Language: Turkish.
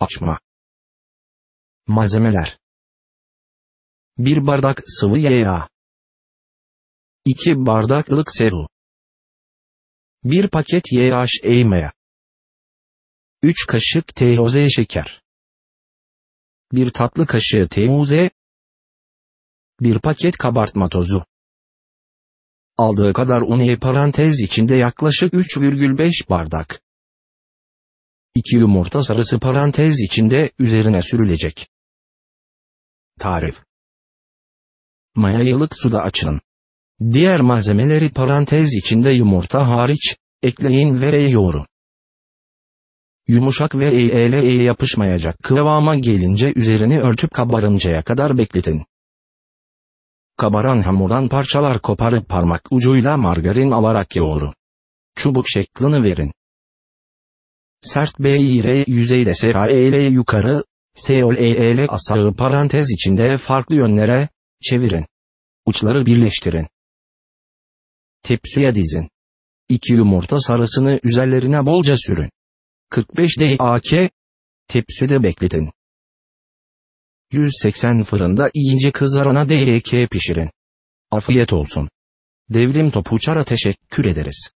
Açma. Malzemeler. 1 bardak sıvı yağ. 2 bardaklık seru 1 paket YH eğmeye. 3 kaşık TOZ şeker. 1 tatlı kaşığı TUZ 1 paket kabartma tozu. Aldığı kadar un parantez içinde yaklaşık 3,5 bardak 2 yumurta sarısı parantez içinde üzerine sürülecek. Tarif Mayalık suda açın. Diğer malzemeleri parantez içinde yumurta hariç, ekleyin ve yoğurun. Yumuşak ve ele e yapışmayacak kıvama gelince üzerini örtüp kabarıncaya kadar bekletin. Kabaran hamurdan parçalar koparıp parmak ucuyla margarin alarak yoğurun. Çubuk şeklini verin. Sert BİR yüzeyle SAEL yukarı, SOLEL asağı parantez içinde farklı yönlere, çevirin. Uçları birleştirin. Tepsiye dizin. İki yumurta sarısını üzerlerine bolca sürün. 45 DAK, tepside bekletin. 180 fırında iyice kızarana DK pişirin. Afiyet olsun. Devrim Topuçar'a teşekkür ederiz.